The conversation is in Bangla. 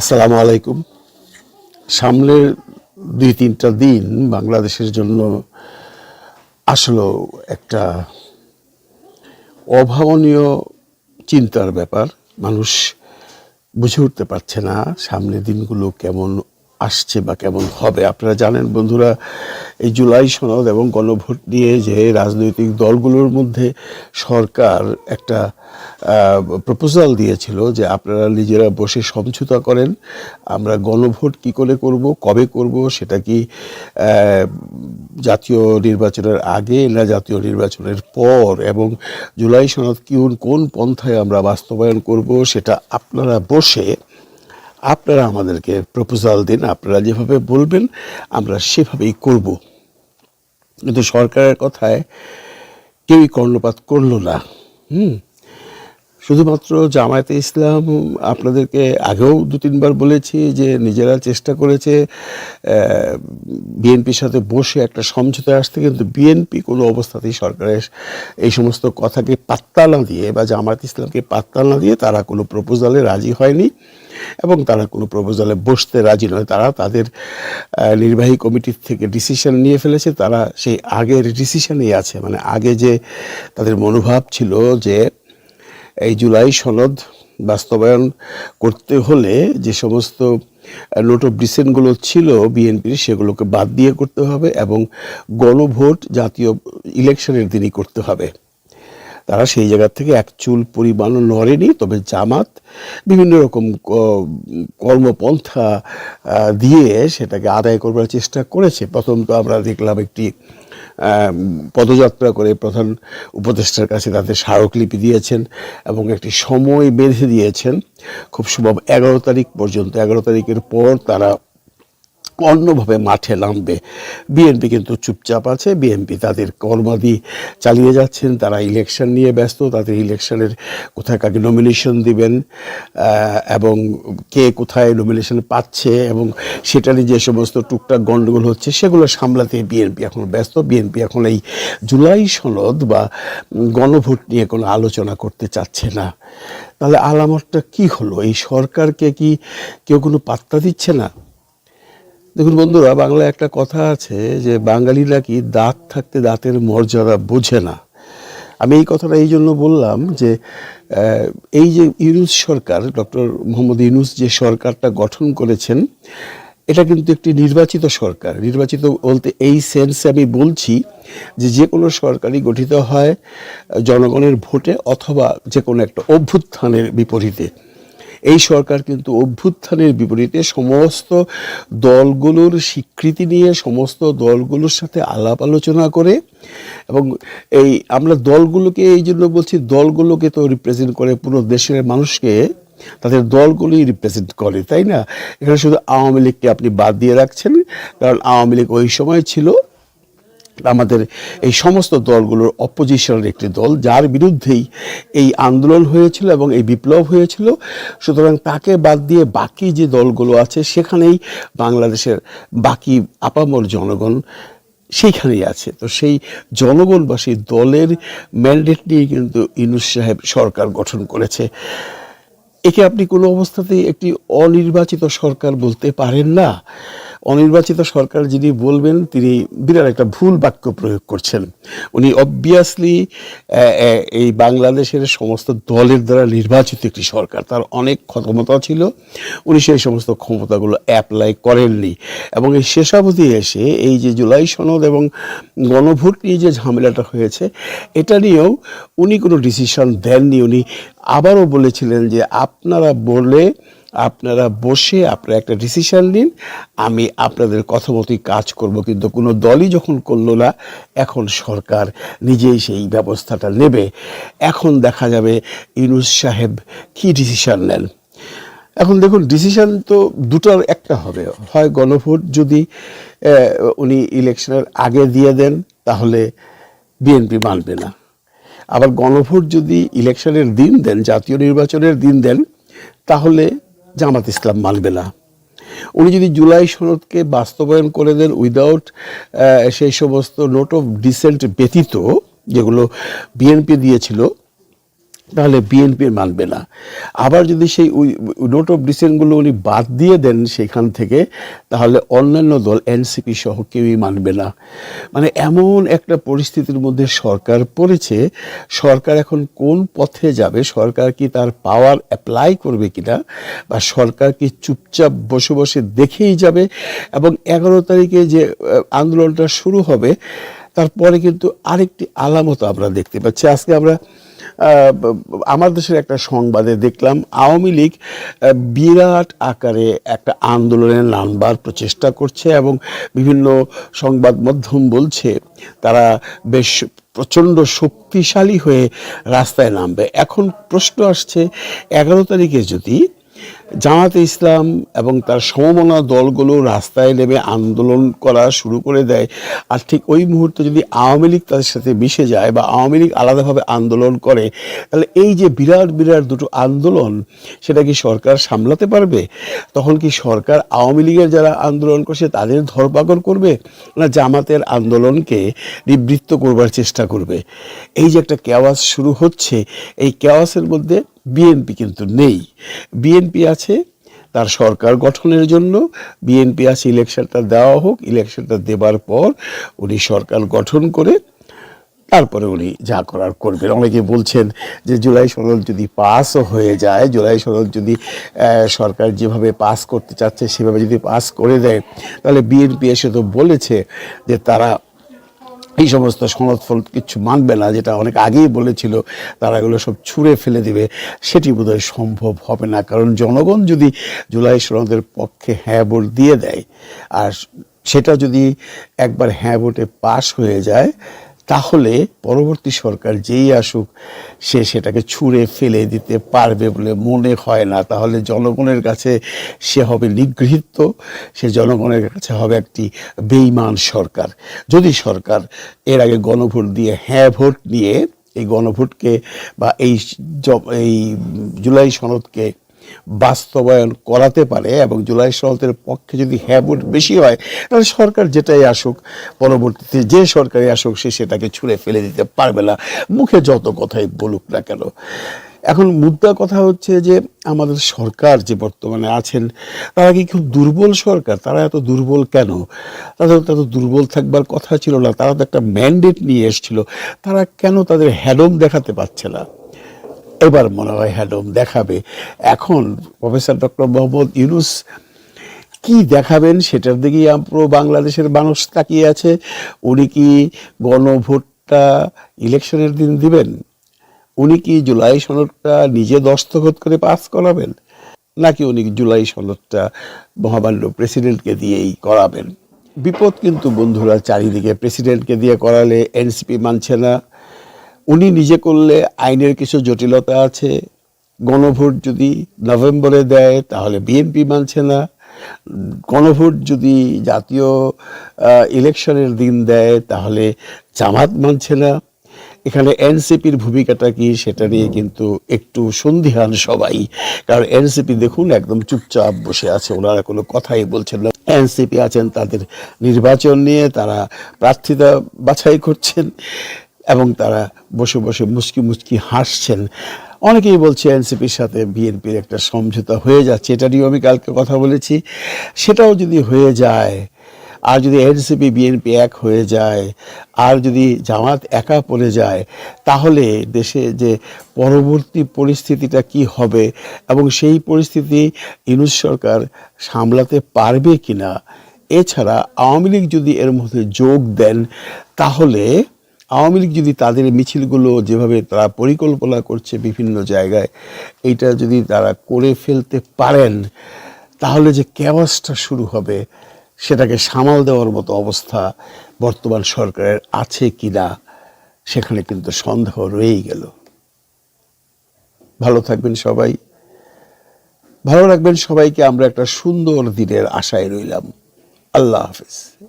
আসসালামু আলাইকুম। সামনের দুই, তিনটা দিন বাংলাদেশের জন্য আসলে একটা অভাবনীয় চিন্তার ব্যাপার। মানুষ বুঝে উঠতে পারছে না সামনের দিনগুলো কেমন আসছে বা কেমন হবে। আপনারা জানেন বন্ধুরা, এই জুলাই সনদ এবং গণভোট নিয়ে যে রাজনৈতিক দলগুলোর মধ্যে সরকার একটা প্রপোজাল দিয়েছিল যে আপনারা নিজেরা বসে সমঝোতা করেন, আমরা গণভোট কি করে করব, কবে করব, সেটা কি জাতীয় নির্বাচনের আগে না জাতীয় নির্বাচনের পর, এবং জুলাই সনদ কি কোন পন্থায় আমরা বাস্তবায়ন করব, সেটা আপনারা বসে আপনারা আমাদেরকে প্রপোজাল দিন, আপনারা যেভাবে বলবেন, আমরা সেভাবেই করব। কিন্তু সরকারের কথায় কেউই কর্ণপাত করল না। হুম? শুধুমাত্র জামায়াতে ইসলাম, আপনাদেরকে আগেও দু তিনবার বলেছি যে নিজেরা চেষ্টা করেছে বিএনপির সাথে বসে একটা সমঝোতায় আসতে, কিন্তু বিএনপি কোনো অবস্থাতেই সরকারের এই সমস্ত কথাকে পাত্তা না দিয়ে বা জামায়াত ইসলামকে পাত্তা না দিয়ে তারা কোনো প্রপোজালে রাজি হয়নি এবং তারা কোনো প্রপোজালে বসতে রাজি নয়। তারা তাদের নির্বাহী কমিটির থেকে ডিসিশন নিয়ে ফেলেছে। তারা সেই আগের ডিসিশনেই আছে। মানে আগে যে তাদের মনোভাব ছিল যে এই জুলাই সনদ বাস্তবায়ন করতে হলে যে সমস্ত নোট অফ ডিসেন্টগুলো ছিল বিএনপির, সেগুলোকে বাদ দিয়ে করতে হবে এবং গণভোট জাতীয় ইলেকশনের দিনই করতে হবে। তারা সেই জায়গা থেকে এক চুল পরিমাণও নড়েনি, তবে জামাত বিভিন্ন রকম কর্মপন্থা দিয়ে সেটাকে আদায় করবার চেষ্টা করেছে। প্রথম তো আমরা দেখলাম একটি পদযাত্রা করে প্রধান উপদেষ্টার কাছে তাদের স্মারকলিপি দিয়েছেন এবং একটি সময় বেঁধে দিয়েছেন। খুব সম্ভব এগারো তারিখ পর্যন্ত। এগারো তারিখের পর তারা অন্যভাবে মাঠে নামবে। বিএনপি কিন্তু চুপচাপ আছে। বিএনপি তাদের কর্মাদি চালিয়ে যাচ্ছেন। তারা ইলেকশন নিয়ে ব্যস্ত। তাদের ইলেকশনের কোথায় কাকে নমিনেশন দিবেন এবং কে কোথায় নমিনেশন পাচ্ছে, এবং সেটা নিয়ে যে সমস্ত টুকটাক গণ্ডগোল হচ্ছে, সেগুলো সামলাতে বিএনপি এখন ব্যস্ত। বিএনপি এখন এই জুলাই সনদ বা গণভোট নিয়ে কোনো আলোচনা করতে চাচ্ছে না। তাহলে আলামতটা কি হলো? এই সরকারকে কি কেউ কোনো পাত্তা দিচ্ছে না? দেখুন বন্ধুরা, বাংলায় একটা কথা আছে যে বাঙালি নাকি দাঁত থাকতে দাঁতের মর্যাদা বোঝে না। আমি এই কথাটা এই জন্য বললাম যে এই যে ইউনুস সরকার, ডক্টর মোহাম্মদ ইউনুস যে সরকারটা গঠন করেছেন, এটা কিন্তু একটি নির্বাচিত সরকার। নির্বাচিত বলতে এই সেন্সে আমি বলছি যে যে কোনো সরকারই গঠিত হয় জনগণের ভোটে অথবা যে কোনো একটা অভ্যুত্থানের বিপরীতে। এই সরকার কিন্তু অভ্যুত্থানের বিপরীতে সমস্ত দলগুলোর স্বীকৃতি নিয়ে সমস্ত দলগুলোর সাথে আলাপ আলোচনা করে এবং এই আমরা দলগুলোকে এই জন্য বলছি, দলগুলোকে তো রিপ্রেজেন্ট করে পুরো দেশের মানুষকে, তাদের দলগুলোই রিপ্রেজেন্ট করে, তাই না? এখানে শুধু আওয়ামী লীগকে আপনি বাদ দিয়ে রাখছেন, কারণ আওয়ামী লীগ ওই সময় ছিল আমাদের এই সমস্ত দলগুলোর অপোজিশনের একটি দল, যার বিরুদ্ধেই এই আন্দোলন হয়েছিল এবং এই বিপ্লব হয়েছিল। সুতরাং তাকে বাদ দিয়ে বাকি যে দলগুলো আছে, সেখানেই বাংলাদেশের বাকি আপামর জনগণ সেইখানেই আছে। তো সেই জনগণ বা সেই দলের ম্যান্ডেট নিয়ে কিন্তু ইনুস সাহেব সরকার গঠন করেছে। একে আপনি কোনো অবস্থাতেই একটি অনির্বাচিত সরকার বলতে পারেন না। অনির্বাচিত সরকার যিনি বলবেন, তিনি বিরাট একটা ভুল বাক্য প্রয়োগ করছেন। উনি অবভিয়াসলি এই বাংলাদেশের সমস্ত দলের দ্বারা নির্বাচিত একটি সরকার। তার অনেক ক্ষমতা ছিল। উনি সেই সমস্ত ক্ষমতাগুলো অ্যাপ্লাই করেননি। এবং এই শেষাবধি এসে এই যে জুলাই সনদ এবং গণভোট নিয়ে যে ঝামেলাটা হয়েছে, এটা নিয়েও উনি কোনো ডিসিশন দেননি। উনি আবারও বলেছিলেন যে, আপনারা বলে আপনারা বসে আপনারা একটা ডিসিশন নিন, আমি আপনাদের কথা মতোই কাজ করব। কিন্তু কোনো দলই যখন করল না, এখন সরকার নিজেই সেই ব্যবস্থাটা নেবে। এখন দেখা যাবে ইউনুস সাহেব কী ডিসিশন নেন। এখন দেখুন ডিসিশন তো দুটার একটা হবে। হয় গণভোট যদি উনি ইলেকশনের আগে দিয়ে দেন, তাহলে বিএনপি মানবে না। আবার গণভোট যদি ইলেকশনের দিন দেন, জাতীয় নির্বাচনের দিন দেন, তাহলে জামাত ইসলাম মানবে না উনি যদি জুলাই সনদকে বাস্তবায়ন করে দেন উইদাউট সেই সমস্ত নোট অফ ডিসেন্ট ব্যতীত, যেগুলো বিএনপি দিয়েছিল তাহলে বিএনপি মানবে না। আবার যদি সেই নোট অফ ডিসেন্টগুলো উনি বাদ দিয়ে দেন সেখান থেকে, তাহলে অন্যান্য দল এনসিপি সহ কেউই মানবে না। মানে এমন একটা পরিস্থিতির মধ্যে সরকার পড়েছে, সরকার এখন কোন পথে যাবে, সরকার কি তার পাওয়ার অ্যাপ্লাই করবে কিনা, বা সরকার কি চুপচাপ বসে বসে দেখেই যাবে, এবং এগারো তারিখে যে আন্দোলনটা শুরু হবে, তারপরে কিন্তু আরেকটি আলামত আমরা দেখতে পাচ্ছি। আজকে আমরা আমার দেশের একটা সংবাদে দেখলাম, আওয়ামী লীগ বিরাট আকারে একটা আন্দোলনের নামবার প্রচেষ্টা করছে এবং বিভিন্ন সংবাদ মাধ্যম বলছে, তারা বেশ প্রচণ্ড শক্তিশালী হয়ে রাস্তায় নামবে। এখন প্রশ্ন আসছে, এগারো তারিখে যদি জামাতে ইসলাম এবং তার সমমনা দলগুলো রাস্তায় নেমে আন্দোলন করা শুরু করে দেয়। আর ঠিক ওই মুহূর্তে যদি আওয়ামী লীগ তাদের সাথে মিশে যায় বা আওয়ামী লীগ আলাদাভাবে আন্দোলন করে, তাহলে এই যে বিরাট বিরাট দুটো আন্দোলন, সেটা কি সরকার সামলাতে পারবে? তখন কি সরকার আওয়ামী লীগের যারা আন্দোলন করছে, তাদের ধরপাকড় করবে? না জামাতের আন্দোলনকে নিবৃত্ত করবার চেষ্টা করবে? এই যে একটা কেওয়াস শুরু হচ্ছে, এই কেওয়াসের মধ্যে বিএনপি কিন্তু নেই। বিএনপি আছে, তার সরকার গঠনের জন্য বিএনপি আছে, ইলেকশনটা দেওয়া হোক, ইলেকশনটা দেবার পর উনি সরকার গঠন করে তারপরে উনি যা করার করবেন। অনেকে বলছেন যে জুলাই সনদ যদি পাসও হয়ে যায়, জুলাই সনদ যদি সরকার যেভাবে পাস করতে চাচ্ছে, সেভাবে যদি পাস করে দেয়, তাহলে বিএনপি এসে তো বলেছে যে তারা এই সমস্ত সনদ ফল কিছু মানবে না, যেটা অনেক আগেই বলেছিল, তারা এগুলো সব ছুঁড়ে ফেলে দিবে। সেটি বোধহয় সম্ভব হবে না, কারণ জনগণ যদি জুলাই সনদের পক্ষে হ্যাঁ ভোট দিয়ে দেয়, আর সেটা যদি একবার হ্যাঁ ভোটে পাশ হয়ে যায় তাহলে পরবর্তী সরকার যেই আসুক, সে সেটাকে ছুঁড়ে ফেলে দিতে পারবে বলে মনে হয় না। তাহলে জনগণের কাছে সে হবে নিগৃহীত, সে জনগণের কাছে হবে একটি বেইমান সরকার। যদি সরকার এর আগে গণভোট দিয়ে হ্যাঁ ভোট নিয়ে, এই গণভোটকে বা এই এই জুলাই সনদকে বাস্তবায়ন করাতে পারে এবং জুলাই সনদের পক্ষে যদি হ্যাঁ ভোট বেশি হয়, তাহলে সরকার যেটাই আসুক, পরবর্তীতে যে সরকারই আসুক, সে সেটাকে ছুঁড়ে ফেলে দিতে পারবে না। মুখে যত কথাই বলুক না কেন। এখন মুদ্রা কথা হচ্ছে যে, আমাদের সরকার যে বর্তমানে আছেন, তারা কি খুব দুর্বল সরকার? তারা এত দুর্বল কেন? তাদের তো এত দুর্বল থাকবার কথা ছিল না। তারা তো একটা ম্যান্ডেট নিয়ে এসেছিল। তারা কেন তাদের হ্যাডম দেখাতে পারছে না? এবার মনে হয় হ্যাডম দেখাবে। এখন প্রফেসর ডক্টর মোহাম্মদ ইউনুস কি দেখাবেন সেটার দিকেই পুরো বাংলাদেশের মানুষ তাকিয়ে আছে। উনি কি গণভোটটা ইলেকশনের দিন দিবেন? উনি কি জুলাই সনদটা নিজে দস্তখত করে পাস করাবেন? নাকি উনি জুলাই সনদটা মহামান্য প্রেসিডেন্টকে দিয়েই করাবেন? বিপদ কিন্তু বন্ধুরা, চারিদিকে প্রেসিডেন্টকে দিয়ে করালে এনসিপি মানছে না। উনি নিজে করলে আইনের কিছু জটিলতা আছে। গণভোট যদি নভেম্বরে দেয়, তাহলে বিএনপি মানছে না। গণভোট যদি জাতীয় ইলেকশনের দিন দেয়, তাহলে জামাত মানছে না। এখানে এনসিপির ভূমিকাটা কি, সেটা নিয়ে কিন্তু একটু সন্দিহান সবাই। কারণ এনসিপি দেখুন, একদম চুপচাপ বসে আছে, ওনারা কোনো কথাই বলছেন না। এনসিপি আছেন তাদের নির্বাচন নিয়ে, তারা প্রার্থিতা বাছাই করছেন। এবং তারা বসে বসে মুচকি মুচকি হাসছেন। অনেকেই বলছে এনসিপির সাথে বিএনপির একটা সমঝোতা হয়ে যাচ্ছে, এটা নিয়েও আমি কালকে কথা বলেছি। সেটাও যদি হয়ে যায়, আর যদি এনসিপি, বিএনপি এক হয়ে যায়, আর যদি জামাত একা পড়ে যায়, তাহলে দেশে যে পরবর্তী পরিস্থিতিটা কি হবে এবং সেই পরিস্থিতি ইনুস সরকার সামলাতে পারবে কিনা, এছাড়া আওয়ামী লীগ যদি এর মধ্যে যোগ দেন, তাহলে আওয়ামী লীগ যদি তাদের মিছিলগুলো যেভাবে তারা পরিকল্পনা করছে বিভিন্ন জায়গায়, এইটা যদি তারা করে ফেলতে পারেন, তাহলে যে ক্যাওয়াসটা শুরু হবে, সেটাকে সামাল দেওয়ার মতো অবস্থা বর্তমান সরকারের আছে কি না সেখানে কিন্তু সন্দেহ রয়েই গেল। ভালো থাকবেন সবাই। ভালো রাখবেন সবাইকে। আমরা একটা সুন্দর দিনের আশায় রইলাম। আল্লাহ হাফিজ।